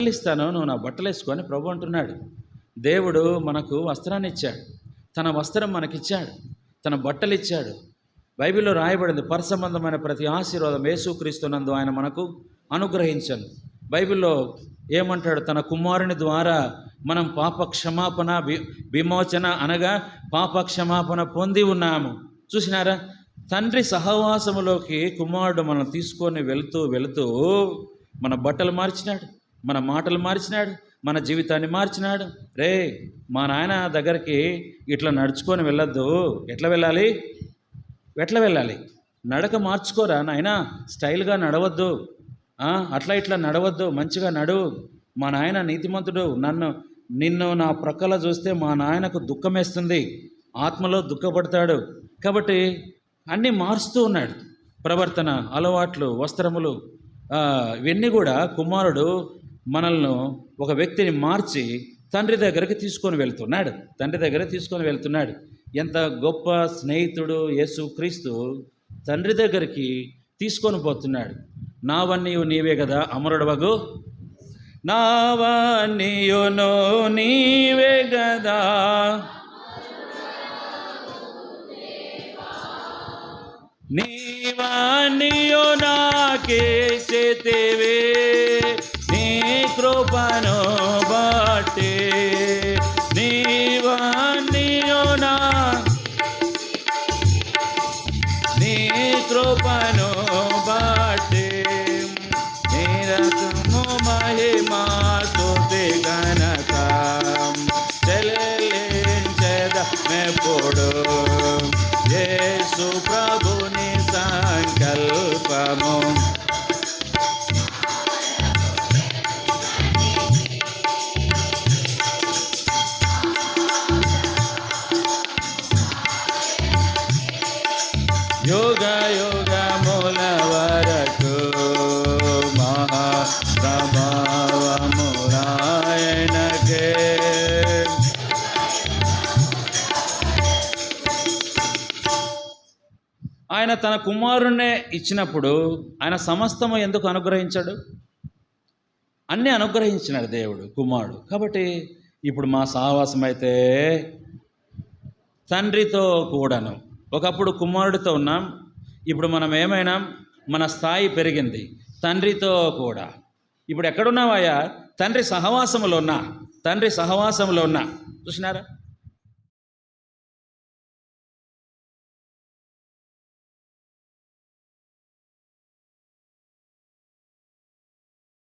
బట్టలు ఇస్తాను నువ్వు నా బట్టలు వేసుకొని ప్రభు అంటున్నాడు. దేవుడు మనకు వస్త్రాన్ని ఇచ్చాడు. తన వస్త్రం మనకిచ్చాడు. తన బట్టలు ఇచ్చాడు బైబిల్లో రాయబడింది పరసంబంధమైన ప్రతి ఆశీర్వాదం యేసుక్రీస్తున్నందు ఆయన మనకు అనుగ్రహించను. బైబిల్లో ఏమంటాడు? తన కుమారుని ద్వారా మనం పాప క్షమాపణ విమోచన అనగా పాప క్షమాపణ పొంది ఉన్నాము. చూసినారా? తండ్రి సహవాసములోకి కుమారుడు మనం తీసుకొని వెళుతూ వెళుతూ మన బట్టలు మార్చినాడు. మన మాటలు మార్చినాడు మన జీవితాన్ని మార్చినాడు. రే మా నాయన దగ్గరికి ఇట్లా నడుచుకొని వెళ్ళొద్దు. ఎట్లా వెళ్ళాలి? ఎట్లా వెళ్ళాలి? నడక మార్చుకోరా నాయన స్టైల్గా నడవద్దు. అట్లా ఇట్లా నడవద్దు మంచిగా నడు. మా నాయన నీతిమంతుడు నన్ను నిన్ను నా ప్రక్కల చూస్తే మా నాయనకు దుఃఖమేస్తుంది. ఆత్మలో దుఃఖపడతాడు. కాబట్టి అన్నీ మారుస్తూ ఉన్నాడు. ప్రవర్తన అలవాట్లు వస్త్రములు. ఇవన్నీ కూడా కుమారుడు మనల్ని ఒక వ్యక్తిని మార్చి తండ్రి దగ్గరికి తీసుకొని వెళ్తున్నాడు. తండ్రి దగ్గర తీసుకొని వెళ్తున్నాడు. ఎంత గొప్ప స్నేహితుడు యేసు క్రీస్తు తండ్రి దగ్గరికి తీసుకొని పోతున్నాడు. నావన్నీయు నీవే కదా అమరుడు వగు. నావన్నీయును నీవే కదా. నీవన్నీయు నాకే చేతివే. కృపను బట్టి నీవన్నీయు నా నీ కృపను బట్టి నిరకము మహిమా స్తుతి ఘనత చెల్లించద మెప్పుడు యేసు ప్రభుని యోగ యోగ వరకు. ఆయన తన కుమారుణ్ణే ఇచ్చినప్పుడు ఆయన సమస్తము ఎందుకు అనుగ్రహించాడు? అన్నీ అనుగ్రహించినాడు దేవుడు కుమారుడు. కాబట్టి ఇప్పుడు మా సహవాసం అయితే తండ్రితో కూడాను. ఒకప్పుడు కుమారుడితో ఉన్నాం ఇప్పుడు మనం ఏమైనా మన స్థాయి పెరిగింది తండ్రితో కూడా. ఇప్పుడు ఎక్కడున్నావయ్యా? తండ్రి సహవాసములో ఉన్నా తండ్రి సహవాసములో ఉన్నా. చూసినారా?